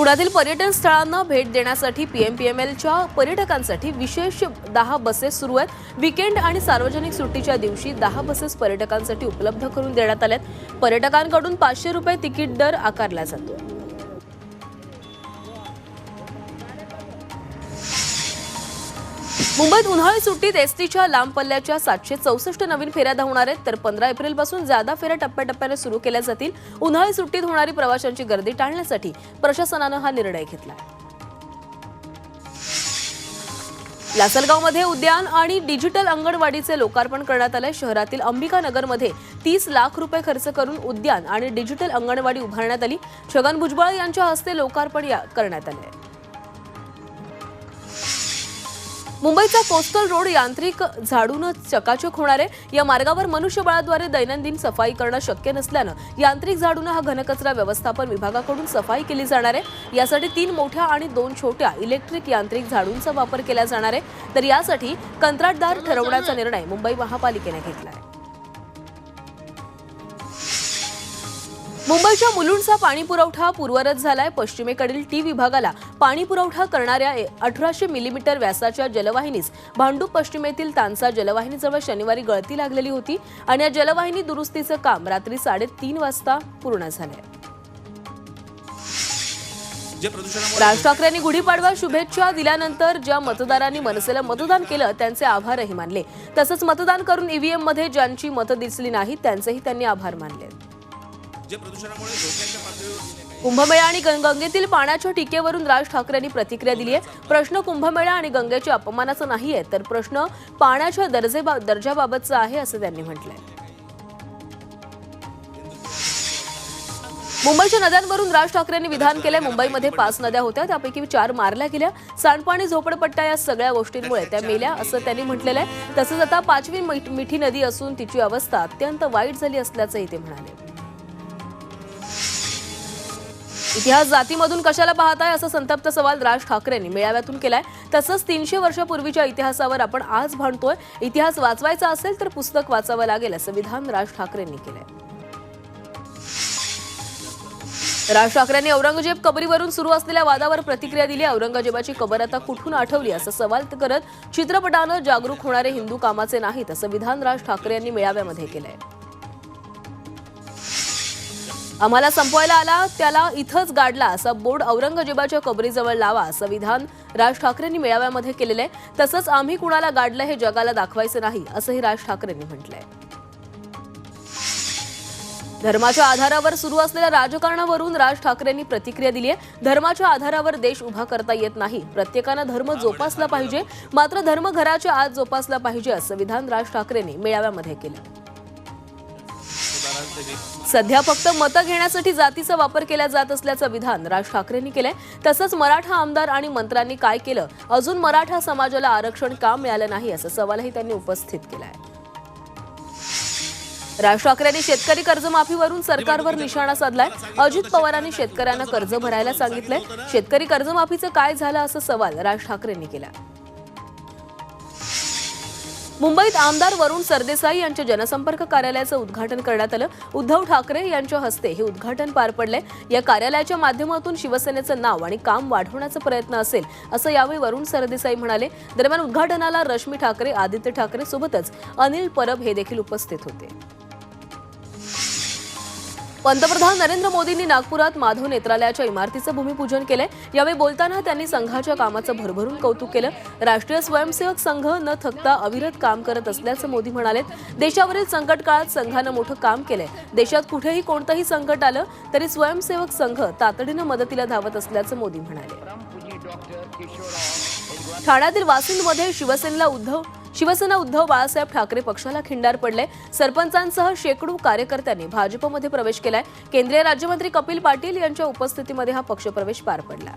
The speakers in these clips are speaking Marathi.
पुण्यातील पर्यटन स्थळांना भेट देण्यासाठी पीएमपीएमएलच्या पर्यटकांसाठी विशेष दहा बसेस सुरू आहेत. विकेंड आणि सार्वजनिक सुट्टीच्या दिवशी दहा बसेस पर्यटकांसाठी उपलब्ध करून देण्यात आल्यात. पर्यटकांकडून पाचशे रुपये तिकीट दर आकारला जातो. मुंबईत उन्हाळी सुट्टीत एसटीच्या लांब पल्ल्याच्या सातशे चौसष्ट नवीन फेऱ्या धावणार आहेत तर पंधरा एप्रिलपासून जादा फेऱ्या टप्प्याटप्प्याने सुरू केल्या जातील. उन्हाळी सुट्टीत होणारी प्रवाशांची गर्दी टाळण्यासाठी प्रशासनानं हा निर्णय घेतला. लासलगावमध्ये उद्यान आणि डिजिटल अंगणवाडीचे लोकार्पण करण्यात आले शहरातील अंबिका नगरमध्ये तीस लाख रुपये खर्च करून उद्यान आणि डिजिटल अंगणवाडी उभारण्यात आली. छगन भुजबळ यांच्या हस्ते लोकार्पण या- करण्यात आले मुंबईचा कोस्टल रोड यांत्रिक झाडून चकाचक होणार आहे. या मार्गावर मनुष्यबळाद्वारे दैनंदिन सफाई करणं शक्य नसल्यानं यांत्रिक झाडूनं हा घनकचरा व्यवस्थापन विभागाकडून सफाई केली जाणार आहे. यासाठी तीन मोठ्या आणि दोन छोट्या इलेक्ट्रिक यांत्रिक झाडूंचा वापर केला जाणार आहे. तर यासाठी कंत्राटदार ठरवण्याचा निर्णय मुंबई महापालिकेने घेतला आहे. मुंबईच्या मुलुंडचा पाणी पुरवठा पूर्वरत झालाय. पश्चिमेकडील टी विभागाला पाणी पुरवठा करणाऱ्या अठराशे मिलीमीटर व्यासाच्या जलवाहिनीस भांडूप पश्चिमेतील तानसा जलवाहिनीजवळ शनिवारी गळती लागलेली होती आणि या जलवाहिनी दुरुस्तीचं काम रात्री साडेतीन वाजता पूर्ण झालंय. राज ठाकरेंनी गुढीपाडवा शुभेच्छा दिल्यानंतर ज्या मतदारांनी मनसेला मतदान केलं त्यांचे आभारही मानले. तसंच मतदान करून ईव्हीएममध्ये ज्यांची मतं दिसली नाहीत त्यांचेही त्यांनी आभार मानले. जे प्रदूषणामुळे धोक्याच्या पातळीवर कुंभमेळा आणि गंगेतील पाण्याच्या टीकेवरून राज ठाकरेंनी प्रतिक्रिया दिली आहे. प्रश्न कुंभमेळा आणि गंगेच्या अपमानाचा नाहीये तर प्रश्न पाण्याच्या दर्जे दर्जाबाबतचा आहे असं त्यांनी म्हटलंय. मुंबईच्या नद्यांवरून राज ठाकरेंनी विधान केलंय. मुंबईमध्ये पाच नद्या होत्या. त्यापैकी चार मारल्या गेल्या. सांडपाणी झोपडपट्ट्या या सगळ्या गोष्टींमुळे त्या मेल्या असं त्यांनी म्हटलेलं आहे. तसंच आता पाचवी मिठी नदी असून तिची अवस्था अत्यंत वाईट झाली असल्याचंही ते म्हणाले. इतिहास जातीमधून कशाला पाहताय असा संतप्त सवाल राज ठाकरेंनी मेळाव्यातून केलाय. तसंच तीनशे वर्षापूर्वीच्या इतिहासावर आपण आज भांडतोय. इतिहास वाचवायचा असेल तर पुस्तक वाचावं लागेल असं विधान राज ठाकरेंनी केलंय. राज ठाकरेंनी औरंगजेब कबरीवरून सुरू असलेल्या वादावर प्रतिक्रिया दिली. औरंगजेबाची कबर आता कुठून आठवली असं सवाल करत चित्रपटानं जागरूक होणारे हिंदू कामाचे नाहीत असं विधान राज ठाकरे यांनी मेळाव्यामध्ये केलंय. आम्हाला संपवायला आला त्याला इथंच गाडला. असा बोर्ड औरंगजेबाच्या कबरीजवळ लावा असं विधान राज ठाकरेंनी मेळाव्यामध्ये केलेलं आहे. तसंच आम्ही कुणाला गाडलं हे जगाला दाखवायचं नाही असंही राज ठाकरेंनी म्हटलंय. धर्माच्या आधारावर सुरू असलेल्या राजकारणावरून राज ठाकरेंनी प्रतिक्रिया दिली आहे धर्माच्या आधारावर देश उभा करता येत नाही. प्रत्येकानं धर्म जोपासला पाहिजे. मात्र धर्म घराच्या आत जोपासला पाहिजे असं विधान राज ठाकरेंनी मेळाव्यामध्ये केलं. सध्या फक्त मतं घेण्यासाठी जातीचा वापर केला जात असल्याचं विधान राज ठाकरेंनी केलंय. तसंच मराठा आमदार आणि मंत्र्यांनी काय केलं? अजून मराठा समाजाला आरक्षण का मिळालं नाही? असा सवालही त्यांनी उपस्थित केलाय. राज ठाकरेंनी शेतकरी कर्जमाफीवरून सरकारवर निशाणा साधलाय. अजित पवारांनी शेतकऱ्यांना कर्ज भरायला सांगितलंय. शेतकरी कर्जमाफीचं काय झालं असं सवाल राज ठाकरेंनी केला मुंबईत आमदार वरुण सरदेसाई यांच्या जनसंपर्क कार्यालयाचं उद्घाटन करण्यात आलं. उद्धव ठाकरे यांच्या हस्ते हे उद्घाटन पार पडले. या कार्यालयाच्या माध्यमातून शिवसेनेचं नाव आणि काम वाढवण्याचा प्रयत्न असेल असं यावेळी वरुण सरदेसाई म्हणाले. दरम्यान उद्घाटनाला रश्मी ठाकरे आदित्य ठाकरे सोबतच अनिल परब हे देखील उपस्थित होते. पंतप्रधान नरेंद्र मोदींनी नागपुरात माधव नेत्रालयाच्या इमारतीचं भूमिपूजन केलंय. यावेळी बोलताना त्यांनी संघाच्या कामाचं भरभरून कौतुक केलं. राष्ट्रीय स्वयंसेवक संघ न थकता अविरत काम करत असल्याचं मोदी म्हणाले देशावरील संकट काळात संघानं मोठं काम केलंय. देशात कुठेही कोणतंही संकट आलं तरी स्वयंसेवक संघ तातडीनं मदतीला धावत असल्याचं मोदी म्हणाले. ठाण्यातील वासिंदमध्ये शिवसेनेला उद्धव शिवसेना उद्धव बाळासाहेब ठाकरे पक्षाला खिंडार पडले. सरपंचांसह शेकडो कार्यकर्त्यांनी भाजपमध्ये प्रवेश केलाय. केंद्रीय राज्यमंत्री कपिल पाटील यांच्या उपस्थितीमध्ये हा पक्षप्रवेश पार पडला.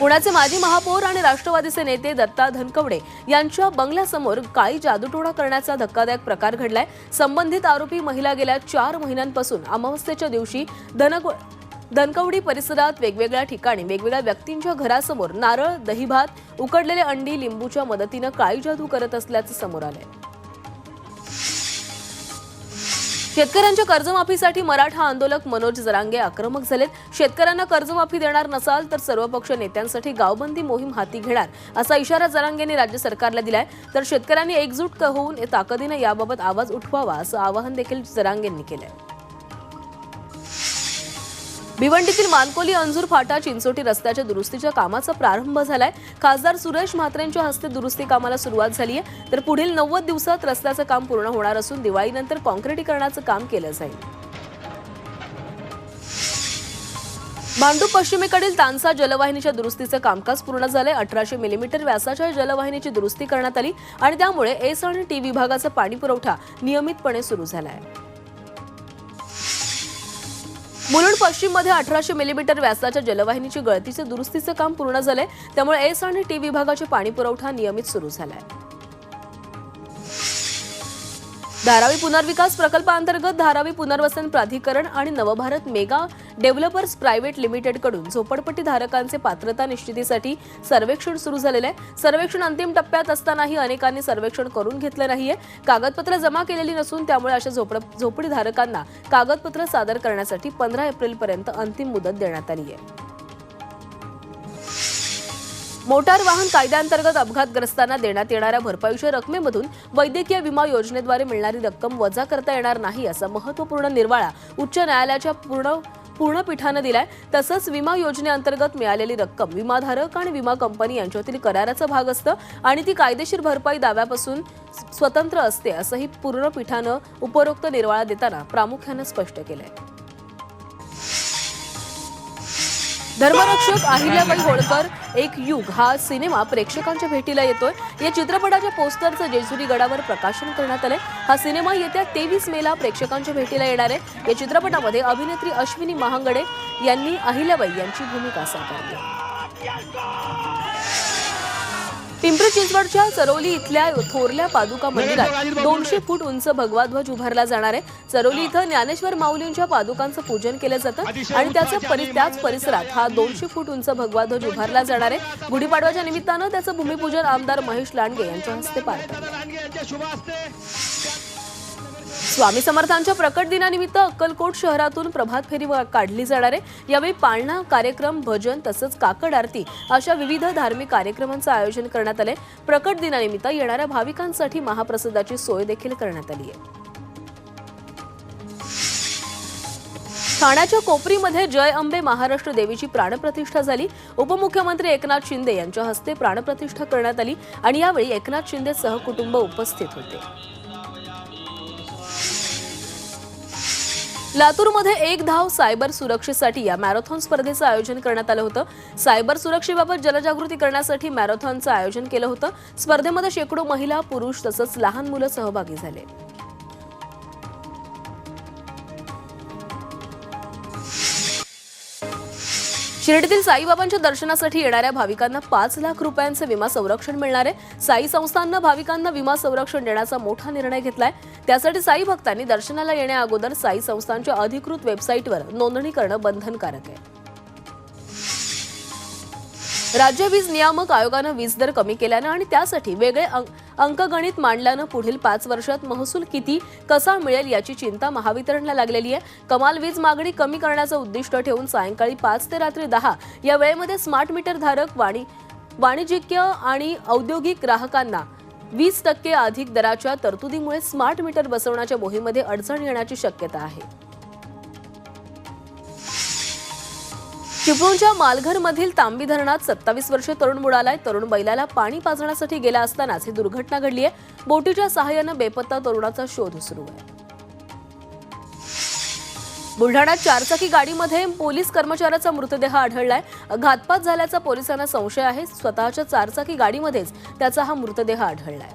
पुण्याचे माजी महापौर आणि राष्ट्रवादीचे नेते दत्ता धनकवडे यांच्या बंगल्यासमोर काळी जादूटोणा करण्याचा धक्कादायक प्रकार घडलाय. संबंधित आरोपी महिला गेल्या चार महिन्यांपासून अमावस्येच्या दिवशी धनक धनकवडी परिसरात वेगवेगळ्या ठिकाणी वेगवेगळ्या व्यक्तींच्या घरासमोर नारळ दहीभात उकडलेले अंडी लिंबूच्या मदतीनं काळी जादू करत असल्याचं समोर आलंय. शेतकऱ्यांच्या कर्जमाफीसाठी मराठा आंदोलक मनोज जरांगे आक्रमक झालेत. शेतकऱ्यांना कर्जमाफी देणार नसाल तर सर्वपक्ष नेत्यांसाठी गावबंदी मोहीम हाती घेणार असा इशारा जरांगेंनी राज्य सरकारला दिलाय. तर शेतकऱ्यांनी एकजूट क- होऊन ताकदीनं याबाबत आवाज उठवावा असं आवाहन देखील जरांगेंनी केलंय. भिवंडीतील मानकोली अंजूर फाटा चिंचोटी रस्त्याच्या दुरुस्तीच्या कामाचा प्रारंभ झालाय. खासदार सुरेश म्हात्रेंच्या हस्ते दुरुस्ती कामाला सुरुवात झाली आहे. तर पुढील नव्वद दिवसात रस्त्याचं काम पूर्ण होणार असून दिवाळीनंतर कॉन्क्रिटीकरणाचं काम केलं जाईल. भांडू पश्चिमेकडील तानसा जलवाहिनीच्या दुरुस्तीचं कामकाज पूर्ण झालंय. अठराशे मिलीमीटर व्यासाच्या जलवाहिनीची दुरुस्ती करण्यात आली आणि त्यामुळे एस आणि टी विभागाचा पाणी पुरवठा नियमितपणे सुरू झाला आहे मुलुंड पश्चिममध्ये अठराशे मिलीमीटर व्यासाच्या जलवाहिनीची गळतीचं दुरुस्तीचं काम पूर्ण झालंय. त्यामुळे एस आणि टी विभागाचे पाणी पुरवठा नियमित सुरू झालाय. धारावी पुनर्विकास प्रकल्पाअंतर्गत धारावी पुनर्वसन प्राधिकरण आणि नवभारत मेगा डेव्हलपर्स प्रायव्हेट लिमिटेडकडून झोपडपट्टी धारकांचे पात्रता निश्चितीसाठी सर्वेक्षण सुरू झालेलं आहे. सर्वेक्षण अंतिम टप्प्यात असतानाही अनेकांनी सर्वेक्षण करून घेतलं नाहीये. कागदपत्र जमा केलेली नसून त्यामुळे अशा झोपड झोपडीधारकांना कागदपत्र सादर करण्यासाठी पंधरा एप्रिलपर्यंत अंतिम मुदत देण्यात आली आहे मोटार वाहन कायद्याअंतर्गत अपघातग्रस्तांना देण्यात येणाऱ्या भरपाईच्या रकमेमधून वैद्यकीय विमा योजनेद्वारे मिळणारी रक्कम वजा करता येणार नाही असा महत्त्वपूर्ण निर्वाळा उच्च न्यायालयाच्या पूर्ण पूर्ण पीठानं दिलाय. तसंच विमा योजनेअंतर्गत मिळालेली रक्कम विमाधारक आणि विमा कंपनी यांच्यातील कराराचा भाग असतं आणि ती कायदेशीर भरपाई दाव्यापासून स्वतंत्र असते असंही पूर्ण पीठानं उपरोक्त निर्वाळा देताना प्रामुख्यानं स्पष्ट केलंय. धर्मरक्षक अहिल्याबाई होळकर एक युग हा सिनेमा प्रेक्षकांच्या भेटीला येतोय. या चित्रपटाच्या पोस्टरचं जेजुरी गडावर प्रकाशन करण्यात आलंय. हा सिनेमा येत्या तेवीस मेला प्रेक्षकांच्या भेटीला येणार आहे. या चित्रपटामध्ये अभिनेत्री अश्विनी महांगडे यांनी अहिल्याबाई यांची भूमिका साकारली पिंपरी चिंचवडच्या चरोली इथल्या थोरल्या पादुका मंदिरात दोनशे फूट उंच भगवा ध्वज उभारला जाणार आहे. चरोली इथं ज्ञानेश्वर माऊलींच्या पादुकांचं पूजन केलं जातं आणि त्याचं परि त्याच परिसरात हा दोनशे फूट उंच भगवा ध्वज उभारला जाणार आहे. गुढीपाडव्याच्या निमित्तानं त्याचं भूमिपूजन आमदार महेश लांडगे यांच्या हस्ते पार पडलं. स्वामी समर्थांच्या प्रकट दिनानिमित्त अक्कलकोट शहरातून प्रभात फेरी काढली जाणार आहे. यावेळी पाळणा कार्यक्रम भजन तसंच काकड आरती अशा विविध धार्मिक कार्यक्रमांचं आयोजन करण्यात आलंय. प्रकट दिनानिमित्त येणाऱ्या भाविकांसाठी महाप्रसादाची सोय देखील करण्यात आली आहे. ठाण्याच्या कोपरीमध्ये जय अंबे महाराष्ट्र देवीची प्राणप्रतिष्ठा झाली. उपमुख्यमंत्री एकनाथ शिंदे यांच्या हस्ते प्राणप्रतिष्ठा करण्यात आली आणि यावेळी एकनाथ शिंदे सहकुटुंब उपस्थित होते. लातूरमध्ये एक धाव सायबर सुरक्षेसाठी या मॅरेथॉन स्पर्धेचं आयोजन करण्यात आलं होतं. सायबर सुरक्षेबाबत जनजागृती करण्यासाठी मॅरेथॉनचं आयोजन केलं होतं. स्पर्धेमध्ये शेकडो महिला पुरुष तसंच लहान मुलं सहभागी झाले. शिर्डीतील साईबाबांच्या दर्शनासाठी येणाऱ्या भाविकांना पाच लाख रुपयांचे विमा संरक्षण मिळणार आहे. साई संस्थांना भाविकांना विमा संरक्षण देण्याचा मोठा निर्णय घेतलाय. त्यासाठी साई भक्तांनी दर्शनाला येण्या अगोदर साई संस्थांच्या अधिकृत वेबसाईटवर नोंदणी करणं बंधनकारक आहे. राज्य वीज नियामक आयोगानं वीज दर कमी केल्यानं आणि त्यासाठी वेगळे अंकगणित मांडल्यानं पुढील पाच वर्षात महसूल किती कसा मिळेल याची चिंता महावितरणला लागलेली आहे. कमाल वीज मागणी कमी करण्याचं उद्दिष्ट ठेवून सायंकाळी पाच ते रात्री दहा या वेळेमध्ये स्मार्ट मीटर धारक वाणी वाणिज्यिक आणि औद्योगिक ग्राहकांना वीस टक्के अधिक दराच्या तरतुदीमुळे स्मार्ट मीटर बसवण्याच्या मोहिमेमध्ये अडचण येण्याची शक्यता आहे. चिपळूणच्या मालघरमधील तांबी धरणात सत्तावीस वर्षे तरुण बुडालाय. तरुण बैलाला पाणी पाजण्यासाठी गेला असतानाच ही दुर्घटना घडली आहे बोटीच्या सहाय्यानं बेपत्ता तरुणाचा शोध सुरू आहे. बुलढाण्यात चारचाकी गाडीमध्ये पोलीस कर्मचाऱ्याचा मृतदेह आढळलाय. घातपात झाल्याचा पोलिसांना संशय आहे. स्वतःच्या चारचाकी गाडीमध्येच त्याचा हा मृतदेह आढळलाय.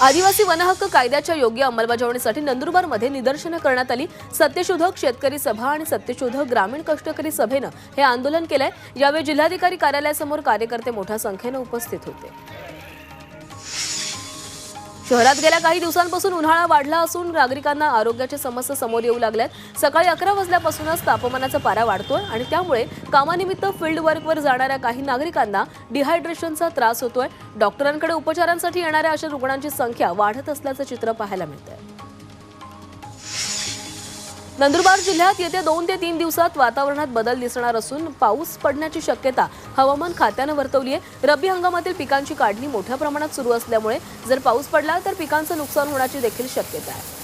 आदिवासी वनहक्क कायद्याच्या योग्य अंमलबजावणीसाठी नंदुरबारमध्ये निदर्शनं करण्यात आली. सत्यशोधक शेतकरी सभा आणि सत्यशोधक ग्रामीण कष्टकरी सभेनं हे आंदोलन केलंय. यावेळी जिल्हाधिकारी कार्यालयासमोर कार्यकर्ते मोठ्या संख्येनं उपस्थित होते. शहरात गेल्या काही दिवसांपासून उन्हाळा वाढला असून नागरिकांना आरोग्याच्या समस्या समोर येऊ लागल्यात. सकाळी अकरा वाजल्यापासूनच तापमानाचा पारा वाढतोय आणि त्यामुळे कामानिमित्त फील्ड वर्कवर जाणाऱ्या काही नागरिकांना डिहायड्रेशनचा त्रास होतोय. डॉक्टरांकडे उपचारांसाठी येणाऱ्या अशा रुग्णांची संख्या वाढत असल्याचं चित्र पाहायला मिळतंय. नंदुरबार जिल्ह्यात येत्या दोन ते तीन दिवसात वातावरणात बदल दिसणार असून पाऊस पडण्याची शक्यता हवामान खात्यानं वर्तवली आहे. रब्बी हंगामातील पिकांची काढणी मोठ्या प्रमाणात सुरू असल्यामुळे जर पाऊस पडला तर पिकांचं नुकसान होण्याची देखील शक्यता आहे.